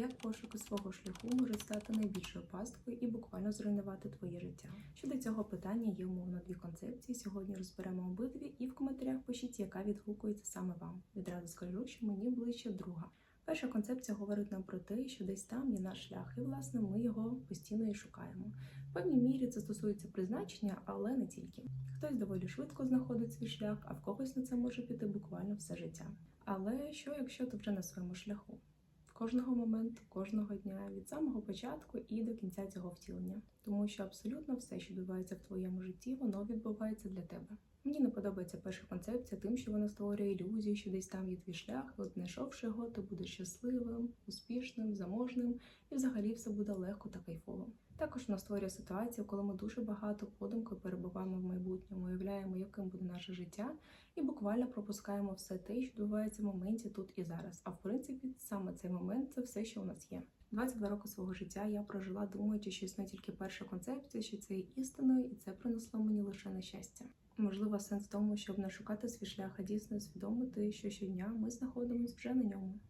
Як пошуки свого шляху можуть стати найбільшою пасткою і буквально зруйнувати твоє життя? Щодо цього питання є умовно дві концепції. Сьогодні розберемо обидві, і в коментарях пишіть, яка відгукується саме вам. Відразу скажу, що мені ближче друга. Перша концепція говорить нам про те, що десь там є наш шлях, і власне ми його постійно і шукаємо. В певній мірі це стосується призначення, але не тільки. Хтось доволі швидко знаходить свій шлях, а в когось на це може піти буквально все життя. Але що, якщо ти вже на своєму шляху? Кожного моменту, кожного дня, від самого початку і до кінця цього втілення, тому що абсолютно все, що відбувається в твоєму житті, воно відбувається для тебе. Мені не подобається перша концепція, тим, що вона створює ілюзію, що десь там є твій шлях, от знайшовши його, ти будеш щасливим, успішним, заможним, і взагалі все буде легко та кайфово. Також вона створює ситуацію, коли ми дуже багато подумкою перебуваємо в майбутньому, уявляємо, яким буде наше життя, і буквально пропускаємо все те, що відбувається в моменті тут і зараз. А в принципі, саме цей момент це все, що у нас є. 22 роки свого життя я прожила, думаючи, що існує тільки перша концепція, що це є істиною, і це принесло мені лише нещастя. Можливо, сенс в тому, щоб не шукати свій шлях, а дійсно усвідомити, що щодня ми знаходимося вже на ньому.